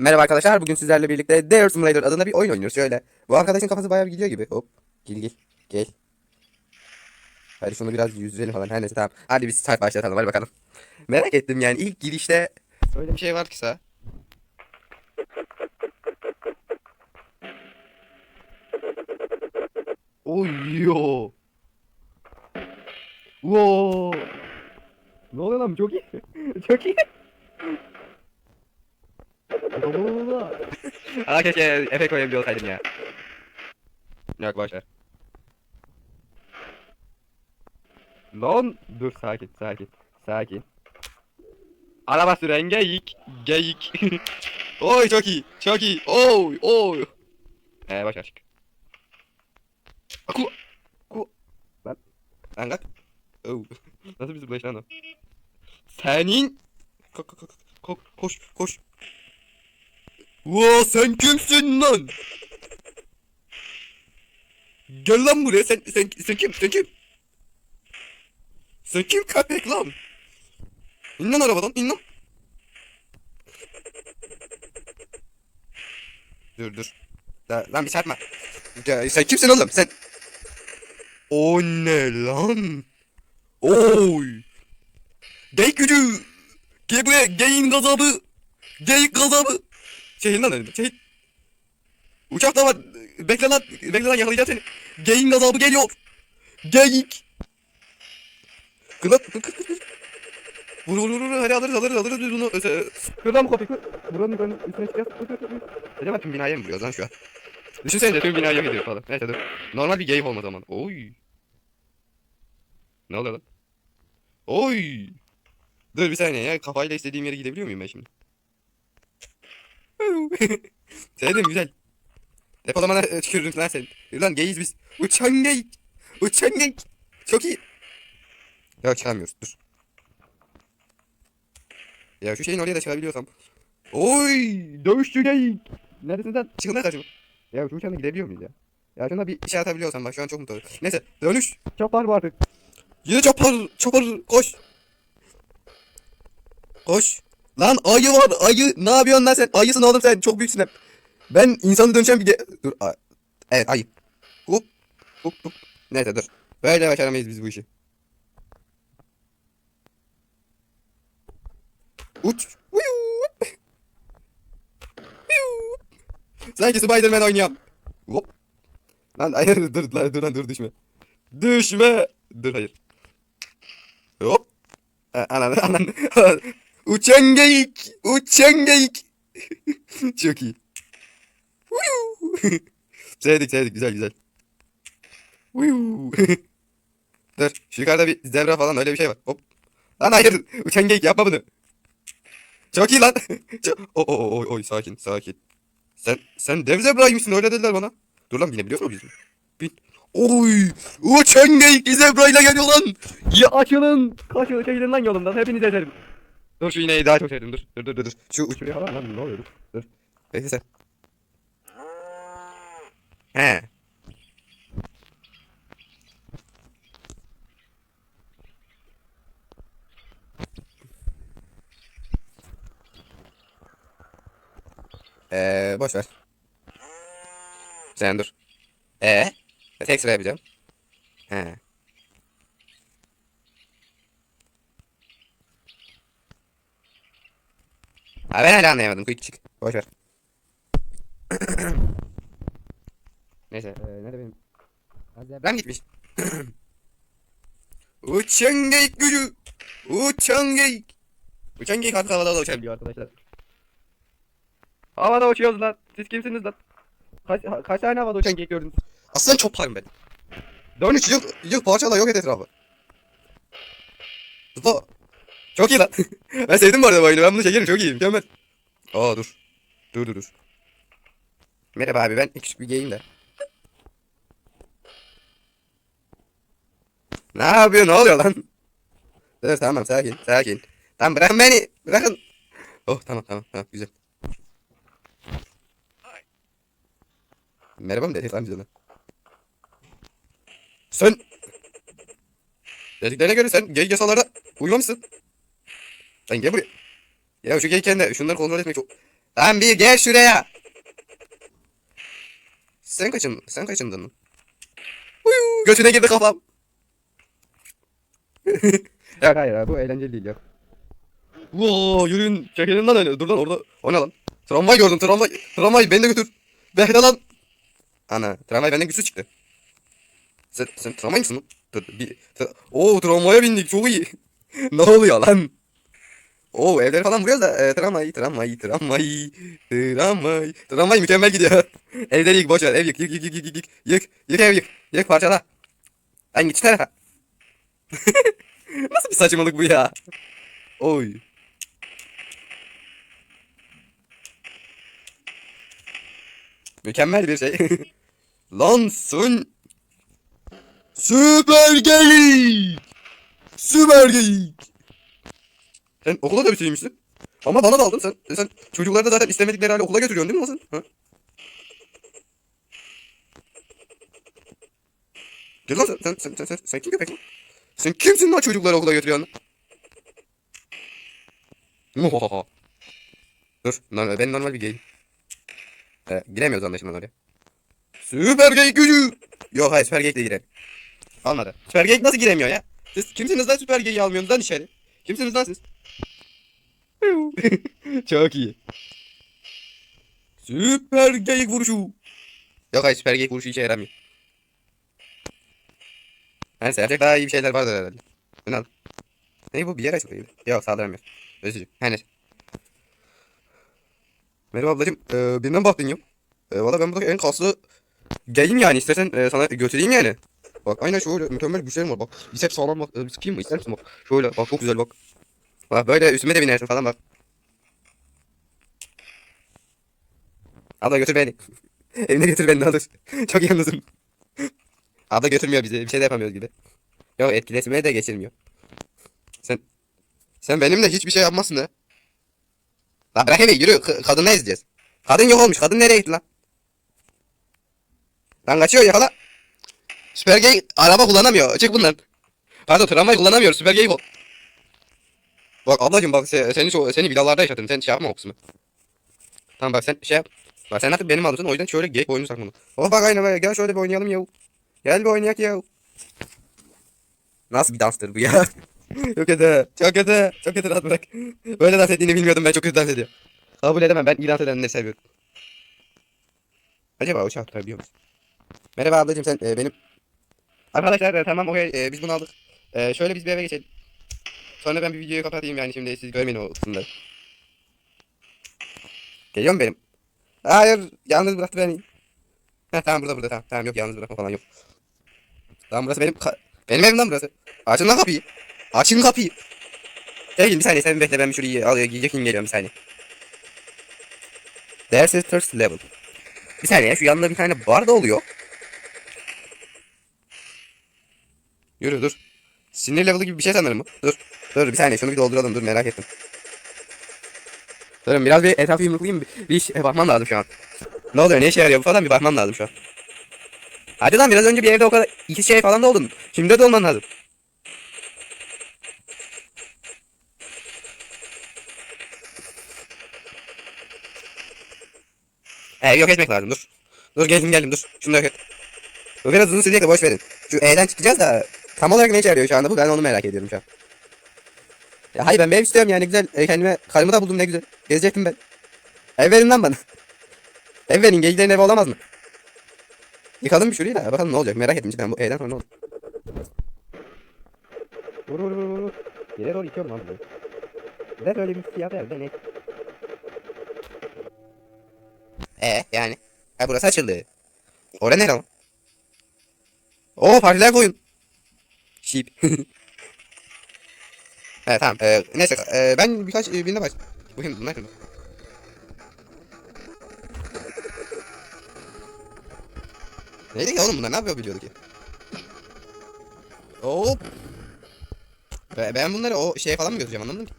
Merhaba arkadaşlar. Bugün sizlerle birlikte Dare Simulator adında bir oyun oynuyoruz. Şöyle. Bu arkadaşın kafası bayağı bir gidiyor gibi. Hop. Gel gel. Gel. Hadi şunu biraz yüzelim falan. Her neyse tamam. Hadi biz start başlatalım. Hadi bakalım. Merak ettim yani ilk girişte öyle bir şey var ki sa. Oy yo. Wow. Ne oluyor lan? Çok iyi. Çok iyi. Aa keşke efe koyabiliyor olsaydım ya. Yok boşver. Lan dur sakin sakin sakin. Araba süren geyik geyik. Oy çok iyi çok iyi. Oy oy. Ee boşver çık. Aku. Aku. Lan. Lan kalk. Oh. Nasıl zıplayış lan o? Senin. Ko ko ko koş koş. Vaa sen kimsin lan? Gel lan buraya sen sen sen kim sen kim? Sen kim köpek lan? İn lan arabadan in lan. Dur dur. La, lan bir çarpma. Ya, sen kimsin oğlum sen? O ne lan? Oy. Geyik gücü. Gel buraya geyin gazabı. Geyik gazabı. Şehir lan önümde şehir. Uçak da var. Bekle lan. Bekle lan yakalayacağım seni. Geyin gazabı geliyor. Geyik. Kılat. Vur vur vur. Hadi alırız alırız alırız biz bunu. Bu kapıyı kır. Buranın buranın üstüne çıkacağız. Acaba tüm binaya mı vuruyoruz lan şu an? Düşünsene tüm binaya gidiyor falan. Neyse dur. Normal bir geyik olmadı ama. Oy. Ne oluyor lan? Oy. Dur bir saniye ya. Kafayla istediğim yere gidebiliyor muyum ben şimdi? Sevdim güzel. Depolamana tükürdük lan sen. Lan geyiz biz. Uçan geyik. Uçan geyik. Çok iyi. Ya çıkamıyoruz dur. Ya şu şeyin oraya da çıkabiliyorsam. Oy dövüşçü geyik. Neredesin lan? Çıkın lan karşıma. Ya şu uçanla gidebiliyor muyuz ya? Ya şuna bir işe atabiliyorsam bak şu an çok mutlu. Neyse dönüş. Çapar bu artık. Yine çapar çapar koş. Koş. Lan ayı var ayı. Ne yapıyorsun lan sen? Ayısın oğlum sen. Çok büyüksün hep. Ben insanı dönüşen bir ge... Dur. a- Evet ayı. Hop. Hop hop. Neyse dur. Böyle başaramayız biz bu işi. Uç. Sanki Spiderman oynuyorum. Hop. Lan hayır dur lan dur lan dur düşme. Düşme. Dur hayır. Hop. Ha, Anan anan. Uçan geyik. Uçan geyik. Çok iyi. Sevdik sevdik güzel güzel. Dur şu yukarıda bir zebra falan öyle bir şey var. Hop. Lan hayır. Uçan geyik yapma bunu. Çok iyi lan. Çok... O, o, o, oy sakin sakin. Sen sen dev zebraymışsın öyle dediler bana. Dur lan binebiliyor muyuz? Bin. Oy! Uçan geyik zebrayla geliyor lan. Ya açılın. Kaçın çekilin lan yolumdan. Hepinizi ederim. Dur şu ineği daha çok sevdim dur. Dur dur dur. dur. Şu uçuruyor falan lan ne oluyor dur. Dur. Bekle sen. He. Eee boş ver. Sen dur. Ee? Tek sıra yapacağım. He. Ha ben hala anlayamadım. Quick çık. Boş ver. Neyse. Ee, nerede benim? Ben gitmiş. Uçan geyik gücü. Uçan geyik. Uçan geyik artık havada da uçabiliyor arkadaşlar. Havada uçuyoruz lan. Siz kimsiniz lan? Kaç, ha- kaç tane havada uçan geyik gördünüz? Aslan çoplarım ben. Dönüş yık, yık parçala yok et etrafı. Zıpla. Çok iyi lan. ben sevdim bu arada bu oyunu. Ben bunu çekerim çok iyi. Mükemmel. Aa dur. Dur dur dur. Merhaba abi ben küçük bir geyim de. Ne yapıyor ne oluyor lan? Dur tamam sakin sakin. Tamam bırakın beni. Bırakın. Oh tamam tamam tamam güzel. Merhaba mı dedi lan bize lan? Sen Dediklerine göre sen gay yasalarda uymamışsın. Sen gel buraya. Ya şu gayken de şunları kontrol etmek çok... Lan bir gel şuraya. Sen kaçın, sen kaçındın. mı? Uyu, götüne girdi kafam. ya hayır abi bu eğlenceli değil ya. Voo yürüyün çekelim lan öyle. Dur lan orada. O ne lan? Tramvay gördüm tramvay. Tramvay beni de götür. Bekle lan. Ana tramvay benden güçlü çıktı. Sen, sen tramvay mısın lan? Dur, bir, tra- Oo tramvaya bindik çok iyi. ne oluyor lan? Oo evleri falan vuruyoruz da e, tramvay tramvay tramvay tramvay tramvay mükemmel gidiyor. Evleri yık boş ver ev yık yık yık yık yık yık yık yık ev yık yık parçala. Lan git şu tarafa. Nasıl bir saçmalık bu ya? Oy. Mükemmel bir şey. Lan sen... Süper geyik! Süper geyik! Sen okula da bitirmişsin. Ama bana da aldın sen. Sen çocukları da zaten istemedikleri halde okula götürüyorsun değil mi lan sen? Ha? Gel lan sen, sen, sen, sen, sen, sen kim köpek lan? Sen kimsin lan çocukları okula götürüyorsun? Dur, normal, ben normal bir geyim. Ee, giremiyoruz anlaşılan oraya. Süper geyik gücü! Yok hayır süper geyik de giremiyor. Almadı. Süper geyik nasıl giremiyor ya? Siz kimsiniz lan süper geyiği almıyorsunuz lan içeri? Kimsiniz lan siz? Çok iyi. Süper geyik vuruşu. Yok hayır süper geyik vuruşu işe yaramıyor. Neyse yapacak daha iyi bir şeyler vardır herhalde. Bu ne lan? Ne bu bir yer açılıyor. Yok saldıramıyor. Özür Her neyse. Merhaba ablacım. Ee, birinden baktın ya. Ee, Valla ben buradaki en kaslı geyim yani. İstersen e, sana götüreyim yani. Bak aynen şöyle mükemmel güçlerim var bak. Bicep sağlam bak. Ee, sıkayım mı ister misin bak. Şöyle bak çok güzel bak. Bak böyle üstüme de binersin falan bak. Abla götür beni. Evine götür beni ne olur. Çok yalnızım. Abla götürmüyor bizi. Bir şey de yapamıyoruz gibi. Yok etkileşmeye de geçirmiyor. Sen sen benimle hiçbir şey yapmazsın ha. Lan bırak evi yürü. Kadını ezeceğiz. Kadın yok olmuş. Kadın nereye gitti lan? Lan kaçıyor yakala. Süper gay araba kullanamıyor. Çık bundan. Pardon tramvay kullanamıyor. Süper gay ol. Bak ablacım bak se- seni seni villalarda yaşatırım. Sen şey yapma o kısmı. Tamam bak sen şey yap. Bak sen artık benim alırsın o yüzden şöyle gay boyunu sak bunu. Oh bak aynen böyle gel şöyle bir oynayalım ya. Gel bir oynayak ya. Nasıl bir danstır bu ya? çok kötü. Çok kötü. Çok kötü rahat bırak. Böyle dans ettiğini bilmiyordum ben çok kötü dans ediyor. Kabul edemem ben iyi dans edenleri seviyorum. Acaba uçağı tutabiliyor musun? Merhaba ablacığım sen e, benim... Arkadaşlar e, tamam okey e, biz bunu aldık. E, şöyle biz bir eve geçelim. Sonra ben bir videoyu kapatayım yani şimdi siz görmeyin o kısımları. Geliyor mu benim? Hayır yalnız bıraktı beni. Heh, tamam burada burada tamam. Tamam yok yalnız bırakma falan yok. Tamam burası benim benim evim lan burası. Açın lan kapıyı. Açın kapıyı. Gel bir saniye sen bekle ben bir şurayı al yakın geliyorum bir saniye. There's a thirst level. Bir saniye şu yanında bir tane bar da oluyor. Yürü dur. Sinir level'ı gibi bir şey sanırım bu. Dur. Dur bir saniye şunu bir dolduralım dur merak ettim. Durun biraz bir etrafı yumruklayayım bir, bir e, bakmam lazım şu an. Ne oluyor ne işe yarıyor bu falan bir bakmam lazım şu an. Hadi lan biraz önce bir evde o kadar iki şey falan da oldun. Şimdi de olman lazım. Ee, yok etmek lazım dur. Dur geldim geldim dur. Şunu yok et. Bu biraz uzun sürecek de boş verin. Şu E'den çıkacağız da tam olarak ne işe yarıyor şu anda bu ben onu merak ediyorum şu an. Ya hayır ben benim istiyorum yani güzel e, kendime karımı da buldum ne güzel. Gezecektim ben. Ev verin lan bana. Ev verin geyiklerin evi olamaz mı? Yıkalım bir şurayı da bakalım ne olacak merak ettim cidden bu E'den sonra ne olur. Vur vur vur vur. Yere doğru itiyorum lan burayı. Bir de böyle bir siyah ver ne? E yani. Ha burası açıldı. Orada ne lan? Oo partiler koyun. Sheep. He tamam. Ee, neyse ee, ben birkaç e, birine baş. Bakayım bunlar kim? Neydi ki oğlum bunlar ne yapıyor biliyordu ki? Hop. Be- Ben bunları o şeye falan mı götüreceğim anlamadım ki.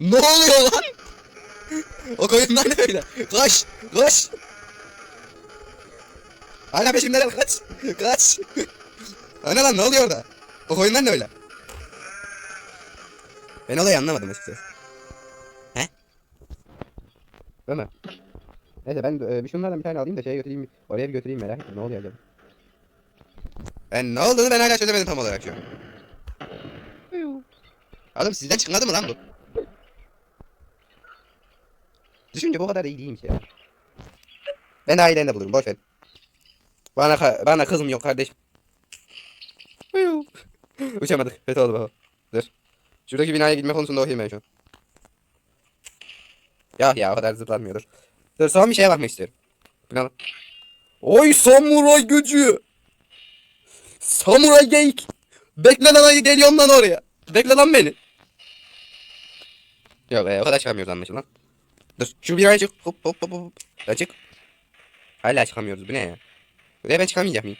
Ne oluyor lan? o koyunlar ne öyle? Kaç! Kaç! Hala peşimdeler kaç! Kaç! Ana lan ne oluyor orada? O koyunlar ne öyle? Ben olayı anlamadım açıkçası. He? Değil mi? Neyse ben e, bir şunlardan bir tane alayım da şeye götüreyim. Oraya bir götüreyim merak ettim. Ne oluyor acaba? Ben ne olduğunu ben hala çözemedim tam olarak şu an. Oğlum sizden çıkmadı mı lan bu? Düşünce bu kadar iyi değilmiş ya. Ben ailelerinde bulurum boş ver. Bana, bana kızım yok kardeşim. Uçamadık. Kötü oldu baba. Dur. Şuradaki binaya gitme konusunda okuyayım ben şu an. Ya ya o kadar zıplanmıyordur. Dur son bir şeye bakmak istiyorum. Bu ne lan? Oy samuray gücü. Samuray geyik. Bekle lan geliyorum lan oraya. Bekle lan beni. Yok e, o kadar çıkamıyoruz anlaşılan. Dur şu binaya çık. Hop hop hop hop. Ya çık. Hala çıkamıyoruz bu ne ya? Buraya ben çıkamayacak mıyım?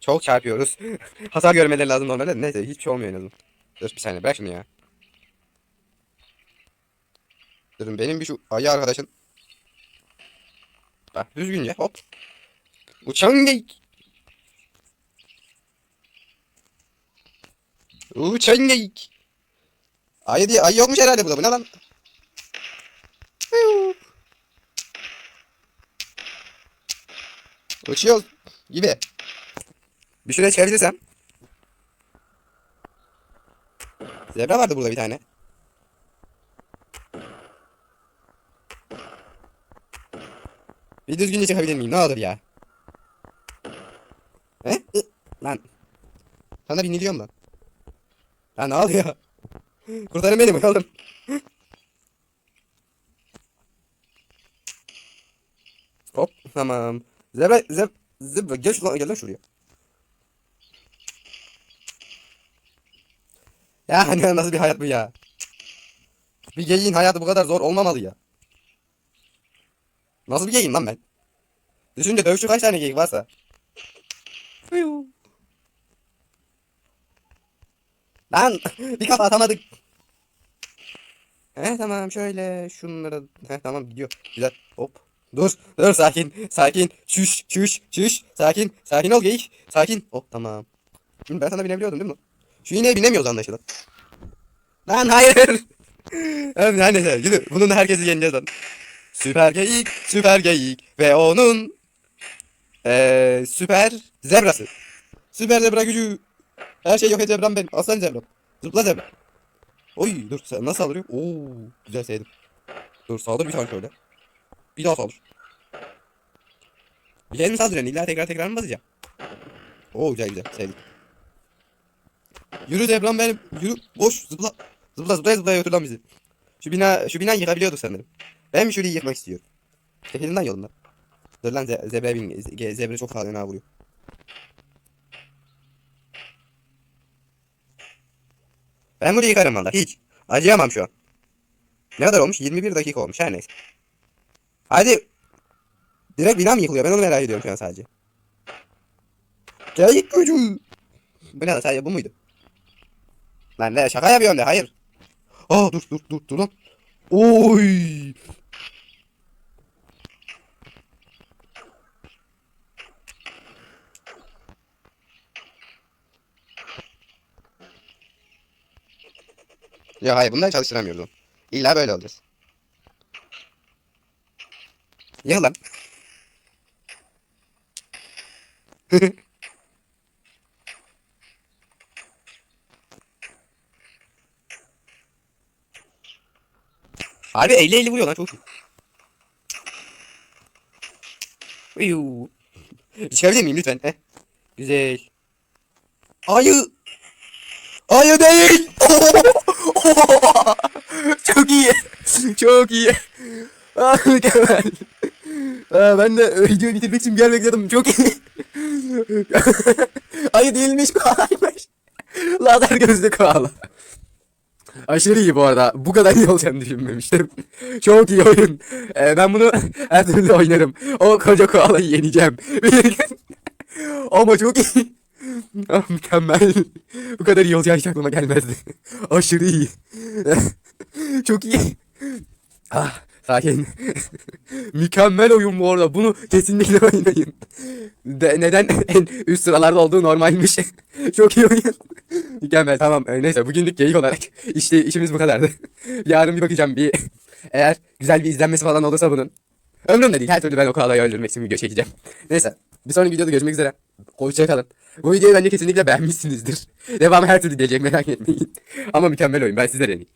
Çok çarpıyoruz. Hasar görmeleri lazım normalde. de. Neyse hiçbir şey olmuyor en azından. Dur bir saniye bırak şunu ya. Durun benim bir şu ayı arkadaşın. Bak düzgünce hop. Uçan geyik. Uçan geyik. Ayı diye ayı yokmuş herhalde burada bu ne lan? Uçuyor gibi. Bir şuraya çıkabilirsem. Zebra vardı burada bir tane. Bir düzgünce çıkabilir miyim? Ne olur ya. He? Hı, Lan. Sana biniliyorum lan. Lan ne oluyor? Kurtarın beni oğlum. Hop tamam. Zebra zeb zebra gel gel lan şuraya. Ya hani nasıl bir hayat bu ya? Bir geyiğin hayatı bu kadar zor olmamalı ya. Nasıl bir geyiyim lan ben? Düşünce dövüşçü kaç tane geyik varsa. Lan bir kafa atamadık. He tamam şöyle şunları he tamam gidiyor. Güzel hop. Dur dur sakin sakin şuş şuş şuş sakin sakin ol geyik sakin hop tamam. Şimdi ben sana binebiliyordum değil mi? Şu iğneye binemiyoruz anlaşılan. Lan hayır. Hem her neyse yürü bunun herkesi yeneceğiz lan. Süper geyik süper geyik ve onun eee süper zebrası. Süper zebra gücü. Her şey yok et zebram ben. Aslan zebram. Zıpla zebra. Oy dur sen nasıl saldırıyor? Oo güzel sevdim. Dur saldır bir tane şöyle. Bir daha saldır. Bir kere? İlla tekrar tekrar mı basacağım? Oo güzel güzel sevdim. Yürü zebram benim. Yürü. Boş zıpla. Zıpla zıpla zıpla götür lan bizi. Şu bina şu binayı yıkabiliyorduk sanırım. Ben şurayı yıkmak istiyorum. Çekilin yolundan. Dur lan ze zebra bin. Ze zebra çok fazla vuruyor. Ben burayı yıkarım valla hiç. Acıyamam şu an. Ne kadar olmuş? 21 dakika olmuş her neyse. Hadi. Direkt bina mı yıkılıyor? Ben onu merak ediyorum şu an sadece. Geyik gücü. Bu ne sadece bu muydu? Lan ne şaka yapıyorsun de hayır. Aa dur dur dur dur lan. Oy. Ya hayır bunları çalıştıramıyoruz. İlla böyle olacağız. Ya lan. Harbi 50 50 vuruyor lan çok iyi. Uyuu. Çıkabilir miyim lütfen? Heh. Güzel. Ayı. Ayı değil. Çok iyi. Çok iyi. Ah, mükemmel. Aa, ben de videoyu bitirmek için yer bekliyordum. Çok iyi. Ayı değilmiş koalaymış. Lazer gözlü koala. Aşırı iyi bu arada. Bu kadar iyi olacağını düşünmemiştim. Çok iyi oyun. Ee, ben bunu her türlü oynarım. O koca koalayı yeneceğim. Ama çok iyi. Ah, mükemmel. Bu kadar iyi olacağı hiç aklıma gelmezdi. Aşırı iyi. çok iyi. Ah, sakin. mükemmel oyun bu arada. Bunu kesinlikle oynayın. De, neden en üst sıralarda olduğu normalmiş. çok iyi oyun. Mükemmel tamam. Ee, neyse bugünlük geyik olarak işte işimiz bu kadardı. Yarın bir bakacağım bir Eğer güzel bir izlenmesi falan olursa bunun. Ömrümde değil. Her türlü ben o Koala'yı öldürmek için video çekeceğim. Neyse. Bir sonraki videoda görüşmek üzere. Hoşçakalın. Bu videoyu bence kesinlikle beğenmişsinizdir. Devamı her türlü gelecek merak etmeyin. Ama mükemmel oyun. Ben sizlere yeniyim.